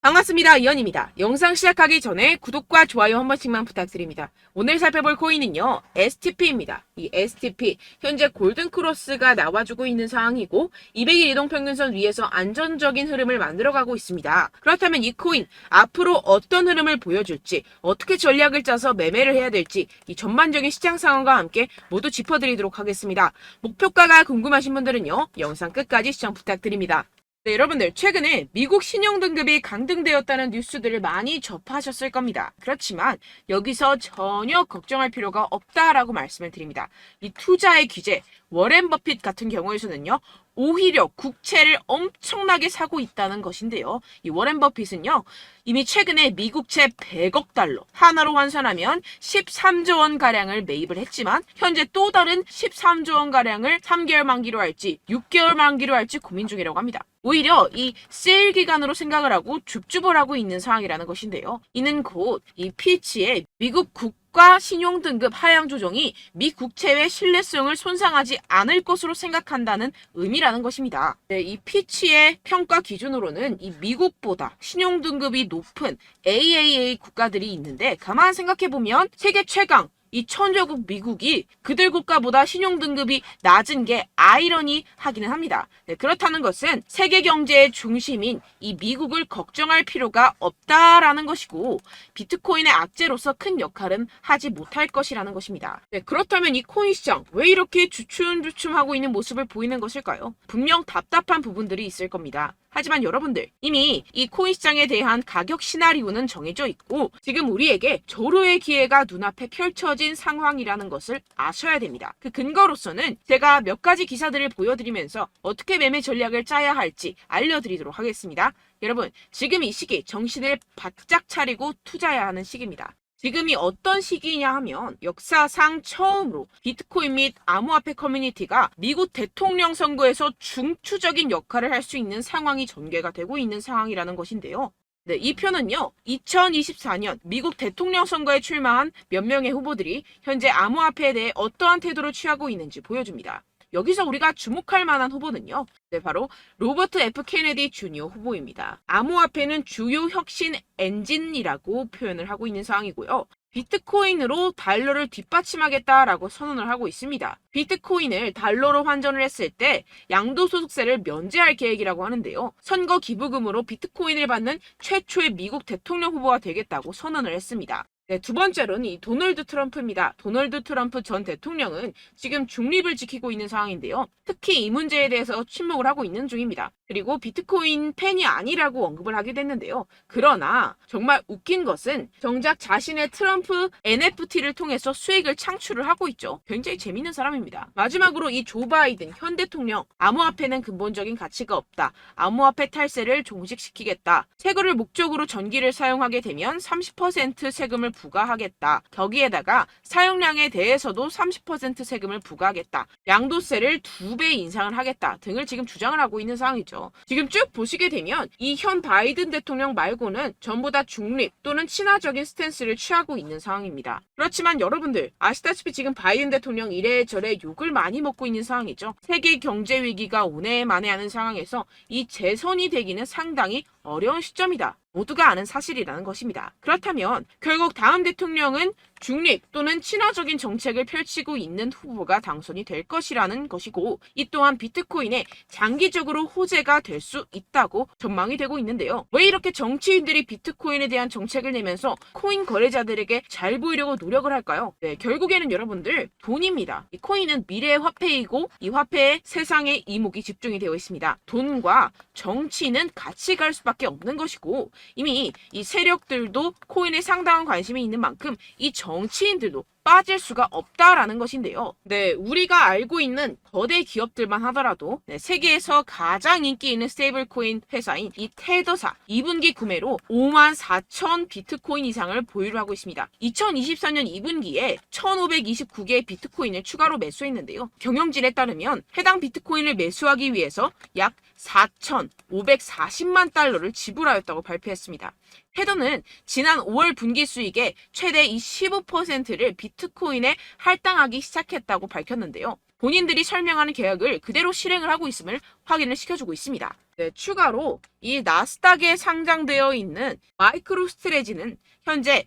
반갑습니다. 이현입니다. 영상 시작하기 전에 구독과 좋아요 한 번씩만 부탁드립니다. 오늘 살펴볼 코인은요, STP입니다. 이 STP, 현재 골든크로스가 나와주고 있는 상황이고, 200일 이동평균선 위에서 안전적인 흐름을 만들어가고 있습니다. 그렇다면 이 코인, 앞으로 어떤 흐름을 보여줄지, 어떻게 전략을 짜서 매매를 해야 될지, 이 전반적인 시장 상황과 함께 모두 짚어드리도록 하겠습니다. 목표가가 궁금하신 분들은요, 영상 끝까지 시청 부탁드립니다. 네, 여러분들 최근에 미국 신용 등급이 강등되었다는 뉴스들을 많이 접하셨을 겁니다. 그렇지만 여기서 전혀 걱정할 필요가 없다라고 말씀을 드립니다. 이 투자의 규제 워렌 버핏 같은 경우에서는요. 오히려 국채를 엄청나게 사고 있다는 것인데요. 이 워렌 버핏은요. 이미 최근에 미국채 100억 달러 하나로 환산하면 13조 원 가량을 매입을 했지만 현재 또 다른 13조 원 가량을 3개월 만기로 할지 6개월 만기로 할지 고민 중이라고 합니다. 오히려 이 세일 기간으로 생각을 하고 줍줍을 하고 있는 상황이라는 것인데요. 이는 곧 이 피치의 미국 국 가 신용 등급 하향 조정이 미 국채의 신뢰성을 손상하지 않을 것으로 생각한다는 의미라는 것입니다. 네, 이 피치의 평가 기준으로는 이 미국보다 신용 등급이 높은 AAA 국가들이 있는데 가만 생각해 보면 세계 최강 이 천조국 미국이 그들 국가보다 신용 등급이 낮은 게 아이러니 하기는 합니다. 네, 그렇다는 것은 세계 경제의 중심인 이 미국을 걱정할 필요가 없다라는 것이고 비트코인의 악재로서 큰 역할은 하지 못할 것이라는 것입니다. 네, 그렇다면 이 코인 시장 왜 이렇게 주춤주춤하고 있는 모습을 보이는 것일까요? 분명 답답한 부분들이 있을 겁니다. 하지만 여러분들 이미 이 코인 시장에 대한 가격 시나리오는 정해져 있고 지금 우리에게 조로의 기회가 눈앞에 펼쳐진 상황이라는 것을 아셔야 됩니다. 그 근거로서는 제가 몇 가지 기사들을 보여드리면서 어떻게 매매 전략을 짜야 할지 알려드리도록 하겠습니다. 여러분 지금 이 시기 정신을 바짝 차리고 투자해야 하는 시기입니다. 지금이 어떤 시기냐 하면 역사상 처음으로 비트코인 및 암호화폐 커뮤니티가 미국 대통령 선거에서 중추적인 역할을 할 수 있는 상황이 전개가 되고 있는 상황이라는 것인데요. 네, 이 표는요, 2024년 미국 대통령 선거에 출마한 몇 명의 후보들이 현재 암호화폐에 대해 어떠한 태도를 취하고 있는지 보여줍니다. 여기서 우리가 주목할 만한 후보는요, 네, 바로 로버트 F. 케네디 주니어 후보입니다. 암호화폐는 주요 혁신 엔진이라고 표현을 하고 있는 상황이고요. 비트코인으로 달러를 뒷받침하겠다라고 선언을 하고 있습니다. 비트코인을 달러로 환전을 했을 때 양도소득세를 면제할 계획이라고 하는데요. 선거 기부금으로 비트코인을 받는 최초의 미국 대통령 후보가 되겠다고 선언을 했습니다. 네, 두 번째로는 이 도널드 트럼프입니다. 도널드 트럼프 전 대통령은 지금 중립을 지키고 있는 상황인데요. 특히 이 문제에 대해서 침묵을 하고 있는 중입니다. 그리고 비트코인 팬이 아니라고 언급을 하게 됐는데요. 그러나 정말 웃긴 것은 정작 자신의 트럼프 NFT를 통해서 수익을 창출을 하고 있죠. 굉장히 재밌는 사람입니다. 마지막으로 이 조 바이든 현 대통령 암호화폐는 근본적인 가치가 없다. 암호화폐 탈세를 종식시키겠다. 세금을 목적으로 전기를 사용하게 되면 30% 세금을 부과하겠다. 거기에다가 사용량에 대해서도 30% 세금을 부과하겠다. 양도세를 두 배 인상을 하겠다 등을 지금 주장을 하고 있는 상황이죠. 지금 쭉 보시게 되면 이 현 바이든 대통령 말고는 전부 다 중립 또는 친화적인 스탠스를 취하고 있는 상황입니다. 그렇지만 여러분들 아시다시피 지금 바이든 대통령 이래저래 욕을 많이 먹고 있는 상황이죠. 세계 경제 위기가 오네 만에 하는 상황에서 이 재선이 되기는 상당히 어려운 시점이다. 모두가 아는 사실이라는 것입니다. 그렇다면 결국 다음 대통령은 중립 또는 친화적인 정책을 펼치고 있는 후보가 당선이 될 것이라는 것이고 이 또한 비트코인에 장기적으로 호재가 될 수 있다고 전망이 되고 있는데요. 왜 이렇게 정치인들이 비트코인에 대한 정책을 내면서 코인 거래자들에게 잘 보이려고 노력을 할까요? 네, 결국에는 여러분들 돈입니다. 이 코인은 미래의 화폐이고 이 화폐에 세상의 이목이 집중이 되어 있습니다. 돈과 정치는 같이 갈 수밖에 없는 것이고 이미 이 세력들도 코인에 상당한 관심이 있는 만큼 이 정 치인들도 빠질 수가 없다라는 것인데요. 네, 우리가 알고 있는 거대 기업들만 하더라도 네, 세계에서 가장 인기 있는 스테이블 코인 회사인 이 테더사 2분기 구매로 5만 4천 비트코인 이상을 보유를 하고 있습니다. 2024년 2분기에 1,529개의 비트코인을 추가로 매수했는데요. 경영진에 따르면 해당 비트코인을 매수하기 위해서 약 4,540만 달러를 지불하였다고 발표했습니다. 테더는 지난 5월 분기 수익의 최대 이 15%를 비트코인에 할당하기 시작했다고 밝혔는데요. 본인들이 설명하는 계약을 그대로 실행을 하고 있음을 확인을 시켜주고 있습니다. 네, 추가로 이 나스닥에 상장되어 있는 마이크로 스트레지는 현재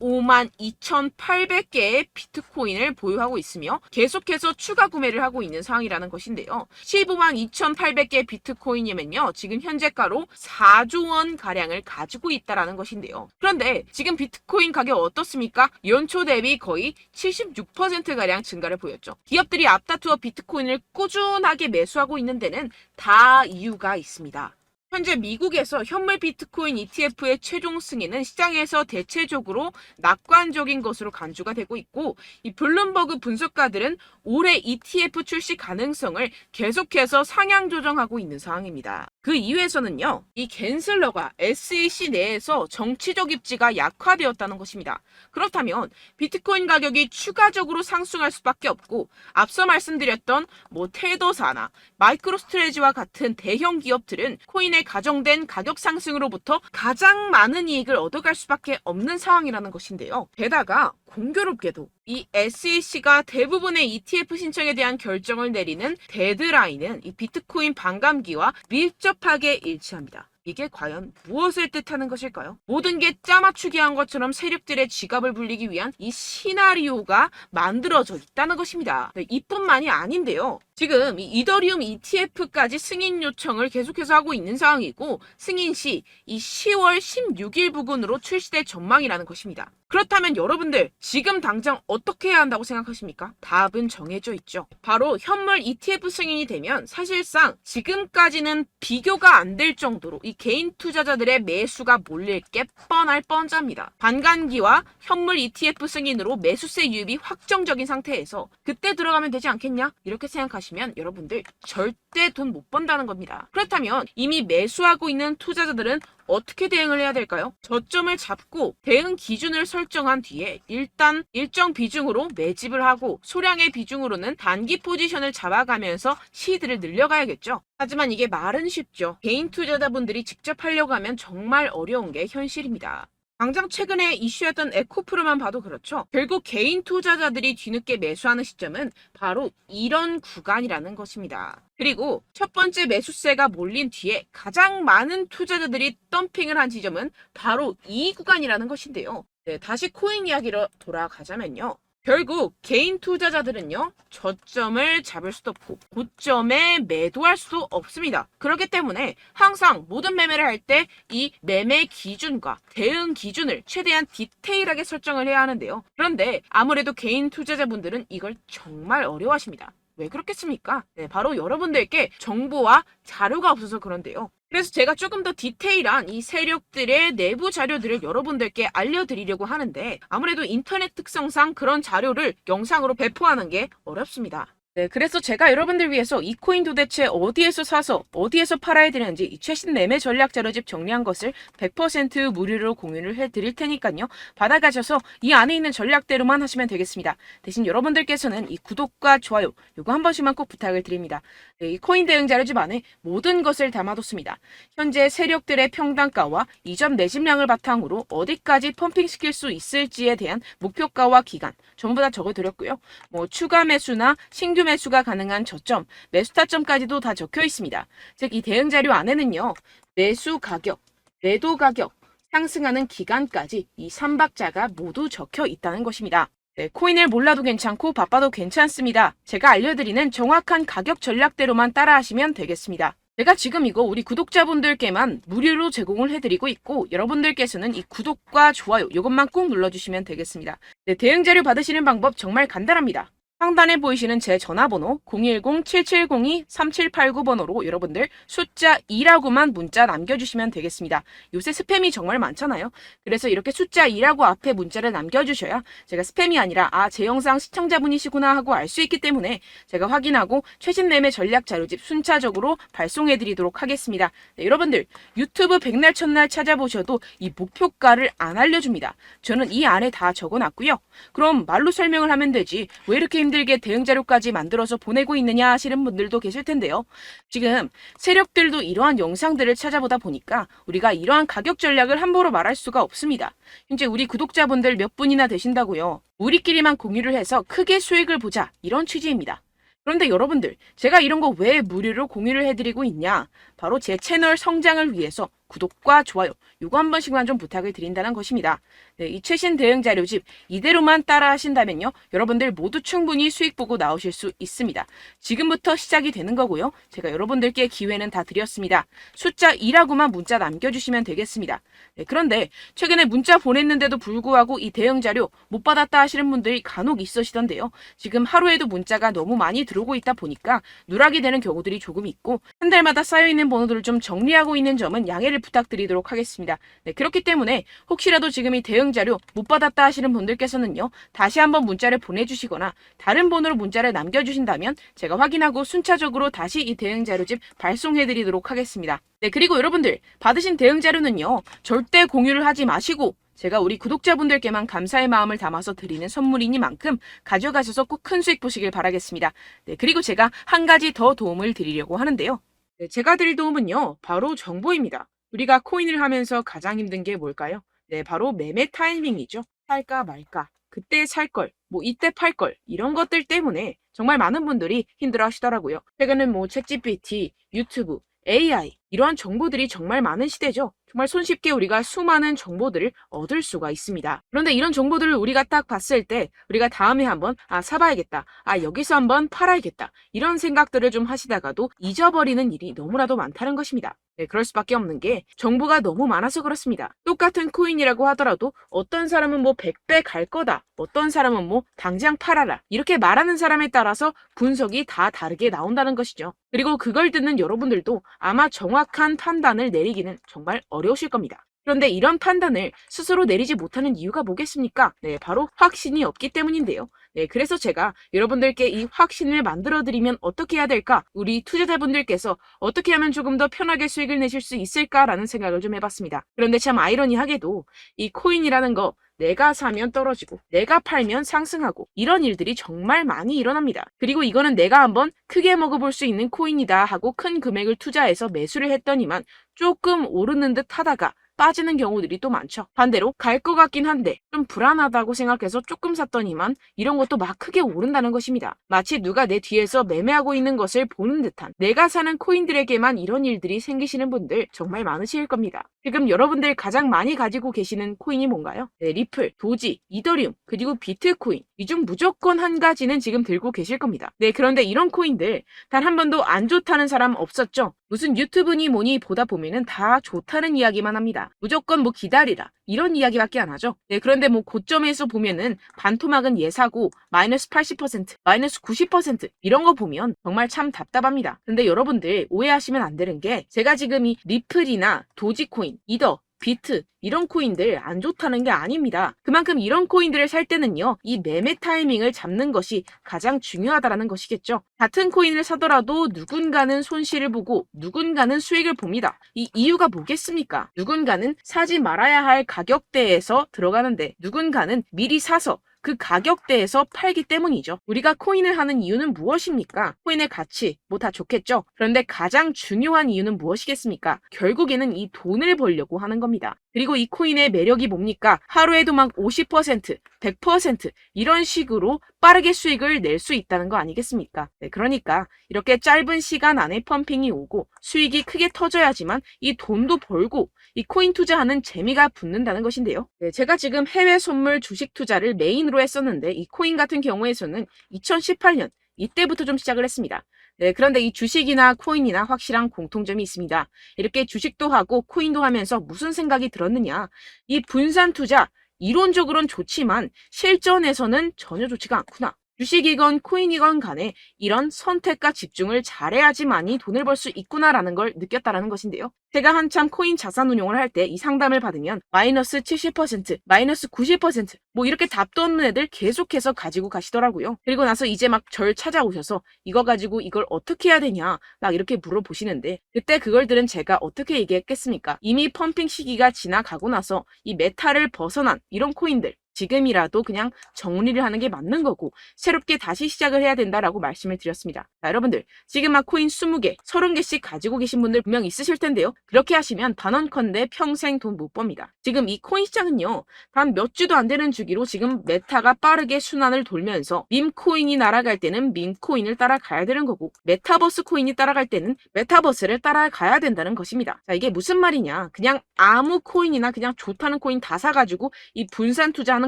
15만 2,800개의 비트코인을 보유하고 있으며 계속해서 추가 구매를 하고 있는 상황이라는 것인데요. 15만 2,800개 비트코인이면요. 지금 현재가로 4조 원 가량을 가지고 있다라는 것인데요. 그런데 지금 비트코인 가격 어떻습니까? 연초 대비 거의 76% 가량 증가를 보였죠. 기업들이 앞다투어 비트코인을 꾸준하게 매수하고 있는 데는 다 이유가 있습니다. 현재 미국에서 현물 비트코인 ETF의 최종 승인은 시장에서 대체적으로 낙관적인 것으로 간주가 되고 있고 이 블룸버그 분석가들은 올해 ETF 출시 가능성을 계속해서 상향 조정하고 있는 상황입니다. 그 이유에서는요. 이 겐슬러가 SEC 내에서 정치적 입지가 약화되었다는 것입니다. 그렇다면 비트코인 가격이 추가적으로 상승할 수밖에 없고 앞서 말씀드렸던 뭐 테더사나 마이크로스트레지와 같은 대형 기업들은 코인 에 가정된 가격 상승으로부터 가장 많은 이익을 얻어갈 수밖에 없는 상황이라는 것인데요. 게다가 공교롭게도 이 SEC가 대부분의 ETF 신청에 대한 결정을 내리는 데드라인은 이 비트코인 반감기와 밀접하게 일치합니다. 이게 과연 무엇을 뜻하는 것일까요? 모든 게 짜맞추기 한 것처럼 세력들의 지갑을 불리기 위한 이 시나리오가 만들어져 있다는 것입니다. 네, 이뿐만이 아닌데요. 지금 이 이더리움 ETF까지 승인 요청을 계속해서 하고 있는 상황이고 승인 시 이 10월 16일 부근으로 출시될 전망이라는 것입니다. 그렇다면 여러분들 지금 당장 어떻게 해야 한다고 생각하십니까? 답은 정해져 있죠. 바로 현물 ETF 승인이 되면 사실상 지금까지는 비교가 안 될 정도로 이 개인 투자자들의 매수가 몰릴 게 뻔할 뻔잡니다. 반간기와 현물 ETF 승인으로 매수세 유입이 확정적인 상태에서 그때 들어가면 되지 않겠냐? 이렇게 생각하시면 여러분들 절대 돈 못 번다는 겁니다. 그렇다면 이미 매수하고 있는 투자자들은 어떻게 대응을 해야 될까요? 저점을 잡고 대응 기준을 설정한 뒤에 일단 일정 비중으로 매집을 하고 소량의 비중으로는 단기 포지션을 잡아가면서 시드를 늘려가야겠죠. 하지만 이게 말은 쉽죠. 개인 투자자분들이 직접 하려고 하면 정말 어려운 게 현실입니다. 당장 최근에 이슈였던 에코프로만 봐도 그렇죠. 결국 개인 투자자들이 뒤늦게 매수하는 시점은 바로 이런 구간이라는 것입니다. 그리고 첫 번째 매수세가 몰린 뒤에 가장 많은 투자자들이 덤핑을 한 지점은 바로 이 구간이라는 것인데요. 네, 다시 코인 이야기로 돌아가자면요. 결국 개인 투자자들은요 저점을 잡을 수도 없고 고점에 매도할 수도 없습니다. 그렇기 때문에 항상 모든 매매를 할 때 이 매매 기준과 대응 기준을 최대한 디테일하게 설정을 해야 하는데요. 그런데 아무래도 개인 투자자분들은 이걸 정말 어려워하십니다. 왜 그렇겠습니까? 네, 바로 여러분들께 정보와 자료가 없어서 그런데요. 그래서 제가 조금 더 디테일한 이 세력들의 내부 자료들을 여러분들께 알려드리려고 하는데 아무래도 인터넷 특성상 그런 자료를 영상으로 배포하는 게 어렵습니다. 네, 그래서 제가 여러분들 위해서 이 코인 도대체 어디에서 사서 어디에서 팔아야 되는지 이 최신 매매 전략 자료집 정리한 것을 100% 무료로 공유를 해드릴 테니까요. 받아가셔서 이 안에 있는 전략대로만 하시면 되겠습니다. 대신 여러분들께서는 이 구독과 좋아요 요거 한 번씩만 꼭 부탁을 드립니다. 네, 이 코인 대응 자료집 안에 모든 것을 담아뒀습니다. 현재 세력들의 평단가와 이점 내집량을 바탕으로 어디까지 펌핑시킬 수 있을지에 대한 목표가와 기간 전부 다 적어드렸고요. 뭐 추가 매수나 신규 매수가 가능한 저점, 매수 타점까지도 다 적혀 있습니다. 즉 이 대응 자료 안에는요. 매수 가격, 매도 가격, 상승하는 기간까지 이 3박자가 모두 적혀 있다는 것입니다. 네, 코인을 몰라도 괜찮고 바빠도 괜찮습니다. 제가 알려드리는 정확한 가격 전략대로만 따라하시면 되겠습니다. 제가 지금 이거 우리 구독자분들께만 무료로 제공을 해드리고 있고 여러분들께서는 이 구독과 좋아요 이것만 꼭 눌러주시면 되겠습니다. 네, 대응 자료 받으시는 방법 정말 간단합니다. 상단에 보이시는 제 전화번호 010-7702-3789번호로 여러분들 숫자 2라고만 문자 남겨주시면 되겠습니다. 요새 스팸이 정말 많잖아요. 그래서 이렇게 숫자 2라고 앞에 문자를 남겨주셔야 제가 스팸이 아니라 아, 제 영상 시청자분이시구나 하고 알 수 있기 때문에 제가 확인하고 최신 매매 전략 자료집 순차적으로 발송해드리도록 하겠습니다. 네, 여러분들 유튜브 백날 첫날 찾아보셔도 이 목표가를 안 알려줍니다. 저는 이 안에 다 적어놨고요. 그럼 말로 설명을 하면 되지 왜 이렇게 힘들게 대응 자료까지 만들어서 보내고 있느냐 하시는 분들도 계실 텐데요. 지금 세력들도 이러한 영상들을 찾아보다 보니까 우리가 이러한 가격 전략을 함부로 말할 수가 없습니다. 현재 우리 구독자분들 몇 분이나 되신다고요. 우리끼리만 공유를 해서 크게 수익을 보자 이런 취지입니다. 그런데 여러분들, 제가 이런 거 왜 무료로 공유를 해드리고 있냐? 바로 제 채널 성장을 위해서 구독과 좋아요, 요거 한 번씩만 좀 부탁을 드린다는 것입니다. 네, 이 최신 대응 자료집 이대로만 따라 하신다면요, 여러분들 모두 충분히 수익 보고 나오실 수 있습니다. 지금부터 시작이 되는 거고요. 제가 여러분들께 기회는 다 드렸습니다. 숫자 2라고만 문자 남겨주시면 되겠습니다. 네, 그런데 최근에 문자 보냈는데도 불구하고 이 대응 자료 못 받았다 하시는 분들이 간혹 있으시던데요. 지금 하루에도 문자가 너무 많이 들어오고 있다 보니까 누락이 되는 경우들이 조금 있고 한 달마다 쌓여있는 번호들을 좀 정리하고 있는 점은 양해를 부탁드리도록 하겠습니다. 네, 그렇기 때문에 혹시라도 지금 이 대응 자료 못 받았다 하시는 분들께서는요. 다시 한번 문자를 보내주시거나 다른 번호로 문자를 남겨주신다면 제가 확인하고 순차적으로 다시 이 대응 자료집 발송해드리도록 하겠습니다. 네, 그리고 여러분들 받으신 대응 자료는요. 절대 공유를 하지 마시고 제가 우리 구독자분들께만 감사의 마음을 담아서 드리는 선물이니만큼 가져가셔서 꼭 큰 수익 보시길 바라겠습니다. 네, 그리고 제가 한 가지 더 도움을 드리려고 하는데요. 네, 제가 드릴 도움은요, 바로 정보입니다. 우리가 코인을 하면서 가장 힘든 게 뭘까요? 네, 바로 매매 타이밍이죠. 살까 말까. 그때 살 걸, 뭐 이때 팔 걸, 이런 것들 때문에 정말 많은 분들이 힘들어 하시더라고요. 최근은 뭐 챗GPT, 유튜브, AI, 이러한 정보들이 정말 많은 시대죠. 정말 손쉽게 우리가 수많은 정보들을 얻을 수가 있습니다. 그런데 이런 정보들을 우리가 딱 봤을 때 우리가 다음에 한번 아 사봐야겠다. 아 여기서 한번 팔아야겠다. 이런 생각들을 좀 하시다가도 잊어버리는 일이 너무나도 많다는 것입니다. 네, 그럴 수밖에 없는 게 정보가 너무 많아서 그렇습니다. 똑같은 코인이라고 하더라도 어떤 사람은 뭐 100배 갈 거다. 어떤 사람은 뭐 당장 팔아라. 이렇게 말하는 사람에 따라서 분석이 다 다르게 나온다는 것이죠. 그리고 그걸 듣는 여러분들도 아마 정확한 판단을 내리기는 정말 어려우실 겁니다. 그런데 이런 판단을 스스로 내리지 못하는 이유가 뭐겠습니까? 네, 바로 확신이 없기 때문인데요. 네, 그래서 제가 여러분들께 이 확신을 만들어 드리면 어떻게 해야 될까? 우리 투자자분들께서 어떻게 하면 조금 더 편하게 수익을 내실 수 있을까라는 생각을 좀 해봤습니다. 그런데 참 아이러니하게도 이 코인이라는 거 내가 사면 떨어지고 내가 팔면 상승하고 이런 일들이 정말 많이 일어납니다. 그리고 이거는 내가 한번 크게 먹어볼 수 있는 코인이다 하고 큰 금액을 투자해서 매수를 했더니만 조금 오르는 듯 하다가 빠지는 경우들이 또 많죠. 반대로 갈 것 같긴 한데 좀 불안하다고 생각해서 조금 샀더니만 이런 것도 막 크게 오른다는 것입니다. 마치 누가 내 뒤에서 매매하고 있는 것을 보는 듯한 내가 사는 코인들에게만 이런 일들이 생기시는 분들 정말 많으실 겁니다. 지금 여러분들 가장 많이 가지고 계시는 코인이 뭔가요? 네, 리플, 도지, 이더리움, 그리고 비트코인. 이 중 무조건 한 가지는 지금 들고 계실 겁니다. 네, 그런데 이런 코인들 단 한 번도 안 좋다는 사람 없었죠? 무슨 유튜브니 뭐니 보다 보면은 다 좋다는 이야기만 합니다. 무조건 뭐 기다리라. 이런 이야기밖에 안 하죠. 네, 그런데 뭐 고점에서 보면은 반토막은 예사고 마이너스 80%, 마이너스 90% 이런 거 보면 정말 참 답답합니다. 근데 여러분들 오해하시면 안 되는 게 제가 지금 이 리플이나 도지코인, 이더, 비트 이런 코인들 안 좋다는 게 아닙니다. 그만큼 이런 코인들을 살 때는요, 이 매매 타이밍을 잡는 것이 가장 중요하다라는 것이겠죠. 같은 코인을 사더라도 누군가는 손실을 보고 누군가는 수익을 봅니다. 이 이유가 뭐겠습니까? 누군가는 사지 말아야 할 가격대에서 들어가는데 누군가는 미리 사서 그 가격대에서 팔기 때문이죠. 우리가 코인을 하는 이유는 무엇입니까? 코인의 가치, 뭐 다 좋겠죠? 그런데 가장 중요한 이유는 무엇이겠습니까? 결국에는 이 돈을 벌려고 하는 겁니다. 그리고 이 코인의 매력이 뭡니까? 하루에도 막 50%, 100% 이런 식으로 빠르게 수익을 낼 수 있다는 거 아니겠습니까? 네, 그러니까 이렇게 짧은 시간 안에 펌핑이 오고 수익이 크게 터져야지만 이 돈도 벌고 이 코인 투자하는 재미가 붙는다는 것인데요. 네, 제가 지금 해외 선물 주식 투자를 메인으로 했었는데 이 코인 같은 경우에서는 2018년 이때부터 좀 시작을 했습니다. 네, 그런데 이 주식이나 코인이나 확실한 공통점이 있습니다. 이렇게 주식도 하고 코인도 하면서 무슨 생각이 들었느냐. 이 분산 투자, 이론적으로는 좋지만 실전에서는 전혀 좋지가 않구나. 주식이건 코인이건 간에 이런 선택과 집중을 잘해야지만이 돈을 벌 수 있구나라는 걸 느꼈다라는 것인데요. 제가 한참 코인 자산 운용을 할 때 이 상담을 받으면 마이너스 70%, 마이너스 90%, 뭐 이렇게 답도 없는 애들 계속해서 가지고 가시더라고요. 그리고 나서 이제 막 절 찾아오셔서 이거 가지고 이걸 어떻게 해야 되냐 막 이렇게 물어보시는데 그때 그걸 들은 제가 어떻게 얘기했겠습니까? 이미 펌핑 시기가 지나가고 나서 이 메타를 벗어난 이런 코인들 지금이라도 그냥 정리를 하는 게 맞는 거고 새롭게 다시 시작을 해야 된다라고 말씀을 드렸습니다. 자, 여러분들 지금 막 코인 20개, 30개씩 가지고 계신 분들 분명 있으실 텐데요. 그렇게 하시면 단언컨대 평생 돈 못 법니다. 지금 이 코인 시장은요. 단 몇 주도 안 되는 주기로 지금 메타가 빠르게 순환을 돌면서 밈코인이 날아갈 때는 밈코인을 따라가야 되는 거고 메타버스 코인이 따라갈 때는 메타버스를 따라가야 된다는 것입니다. 자, 이게 무슨 말이냐? 그냥 아무 코인이나 그냥 좋다는 코인 다 사가지고 이 분산 투자하는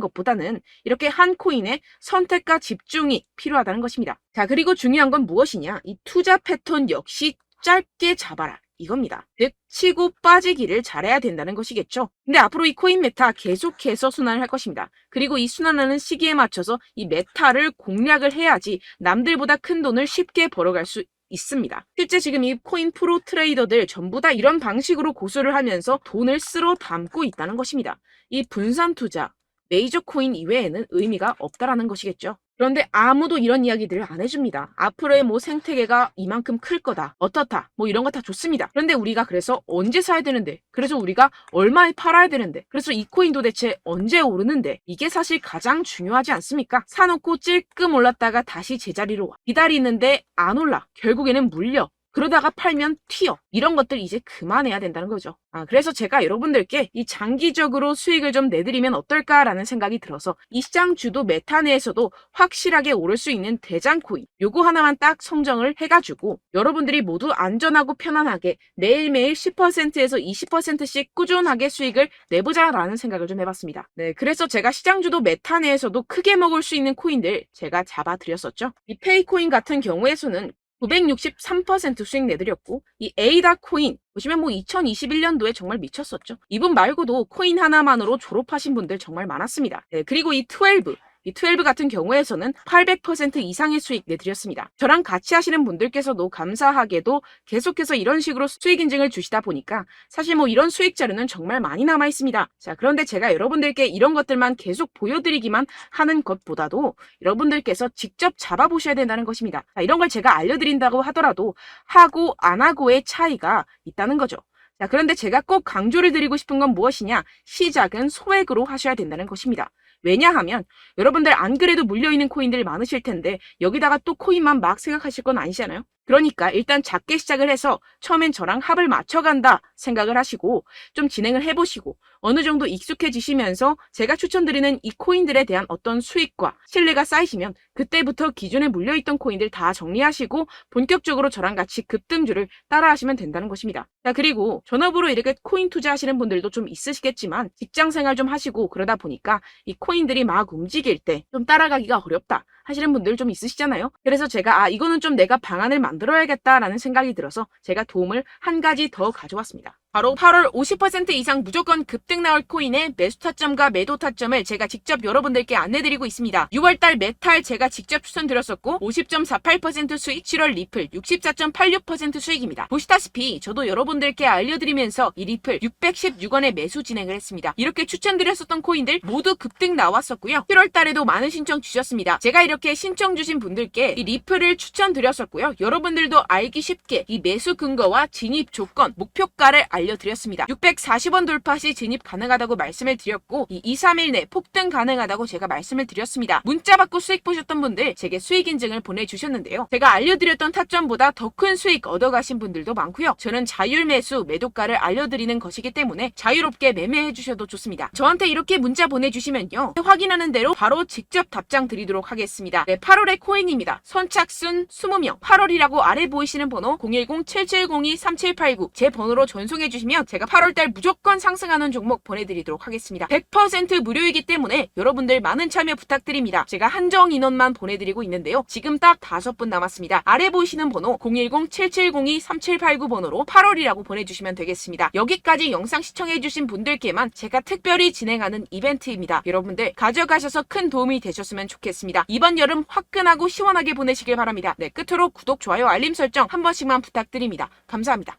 것보다는 이렇게 한 코인에 선택과 집중이 필요하다는 것입니다. 자, 그리고 중요한 건 무엇이냐? 이 투자 패턴 역시 짧게 잡아라. 이겁니다. 즉, 치고 빠지기를 잘해야 된다는 것이겠죠. 근데 앞으로 이 코인 메타 계속해서 순환을 할 것입니다. 그리고 이 순환하는 시기에 맞춰서 이 메타를 공략을 해야지 남들보다 큰 돈을 쉽게 벌어갈 수 있습니다. 실제 지금 이 코인 프로 트레이더들 전부 다 이런 방식으로 고수를 하면서 돈을 쓸어 담고 있다는 것입니다. 이 분산 투자, 메이저 코인 이외에는 의미가 없다라는 것이겠죠. 그런데 아무도 이런 이야기들을 안 해줍니다. 앞으로의 뭐 생태계가 이만큼 클 거다. 어떻다. 뭐 이런 거 다 좋습니다. 그런데 우리가 그래서 언제 사야 되는데? 그래서 우리가 얼마에 팔아야 되는데? 그래서 이 코인 도 대체 언제 오르는데? 이게 사실 가장 중요하지 않습니까? 사놓고 찔끔 올랐다가 다시 제자리로 와. 기다리는데 안 올라. 결국에는 물려. 그러다가 팔면 튀어. 이런 것들 이제 그만해야 된다는 거죠. 아, 그래서 제가 여러분들께 이 장기적으로 수익을 좀 내드리면 어떨까라는 생각이 들어서 이 시장 주도 메타 내에서도 확실하게 오를 수 있는 대장 코인 요거 하나만 딱 성정을 해가지고 여러분들이 모두 안전하고 편안하게 매일매일 10%에서 20%씩 꾸준하게 수익을 내보자라는 생각을 좀 해봤습니다. 네, 그래서 제가 시장 주도 메타 내에서도 크게 먹을 수 있는 코인들 제가 잡아드렸었죠. 이 페이코인 같은 경우에서는 963% 수익 내드렸고 이 에이다 코인 보시면 뭐 2021년도에 정말 미쳤었죠. 이분 말고도 코인 하나만으로 졸업하신 분들 정말 많았습니다. 네, 그리고 이 12, 이 12 같은 경우에서는 800% 이상의 수익 내드렸습니다. 저랑 같이 하시는 분들께서도 감사하게도 계속해서 이런 식으로 수익 인증을 주시다 보니까 사실 뭐 이런 수익 자료는 정말 많이 남아 있습니다. 자, 그런데 제가 여러분들께 이런 것들만 계속 보여드리기만 하는 것보다도 여러분들께서 직접 잡아보셔야 된다는 것입니다. 자, 이런 걸 제가 알려드린다고 하더라도 하고 안 하고의 차이가 있다는 거죠. 자, 그런데 제가 꼭 강조를 드리고 싶은 건 무엇이냐? 시작은 소액으로 하셔야 된다는 것입니다. 왜냐하면 여러분들 안 그래도 물려있는 코인들 많으실 텐데 여기다가 또 코인만 막 생각하실 건 아니잖아요. 그러니까 일단 작게 시작을 해서 처음엔 저랑 합을 맞춰간다 생각을 하시고 좀 진행을 해보시고 어느 정도 익숙해지시면서 제가 추천드리는 이 코인들에 대한 어떤 수익과 신뢰가 쌓이시면 그때부터 기존에 물려있던 코인들 다 정리하시고 본격적으로 저랑 같이 급등주를 따라하시면 된다는 것입니다. 자 그리고 전업으로 이렇게 코인 투자하시는 분들도 좀 있으시겠지만 직장 생활 좀 하시고 그러다 보니까 이 코인들이 막 움직일 때 좀 따라가기가 어렵다 하시는 분들 좀 있으시잖아요. 그래서 제가 아 이거는 좀 내가 방안을 만들어야겠다라는 생각이 들어서 제가 도움을 한 가지 더 가져왔습니다. 바로 8월 50% 이상 무조건 급등 나올 코인의 매수 타점과 매도 타점을 제가 직접 여러분들께 안내드리고 있습니다. 6월달 메탈 제가 직접 추천드렸었고 50.48% 수익, 7월 리플 64.86% 수익입니다. 보시다시피 저도 여러분들께 알려드리면서 이 리플 616원에 매수 진행을 했습니다. 이렇게 추천드렸었던 코인들 모두 급등 나왔었고요. 7월달에도 많은 신청 주셨습니다. 제가 이렇게 신청 주신 분들께 이 리플을 추천드렸었고요. 여러분들도 알기 쉽게 이 매수 근거와 진입 조건, 목표가를 알 려드렸습니다. 640원 돌파 시 진입 가능하다고 말씀을 드렸고 이 2, 3일 내 폭등 가능하다고 제가 말씀을 드렸습니다. 문자 받고 수익 보셨던 분들 제게 수익 인증을 보내주셨는데요. 제가 알려드렸던 타점보다 더 큰 수익 얻어가신 분들도 많고요. 저는 자율 매수 매도가를 알려드리는 것이기 때문에 자유롭게 매매해 주셔도 좋습니다. 저한테 이렇게 문자 보내주시면요. 확인하는 대로 바로 직접 답장 드리도록 하겠습니다. 네, 8월의 코인입니다. 선착순 20명 8월이라고 아래 보이시는 번호 010-7702-3789 제 번호로 전송해 주시면 제가 8월달 무조건 상승하는 종목 보내드리도록 하겠습니다. 100% 무료이기 때문에 여러분들 많은 참여 부탁드립니다. 제가 한정 인원만 보내드리고 있는데요. 지금 딱 5분 남았습니다. 아래 보이시는 번호 010-7702-3789 번호로 8월이라고 보내주시면 되겠습니다. 여기까지 영상 시청해주신 분들께만 제가 특별히 진행하는 이벤트입니다. 여러분들 가져가셔서 큰 도움이 되셨으면 좋겠습니다. 이번 여름 화끈하고 시원하게 보내시길 바랍니다. 네, 끝으로 구독, 좋아요, 알림 설정 한 번씩만 부탁드립니다. 감사합니다.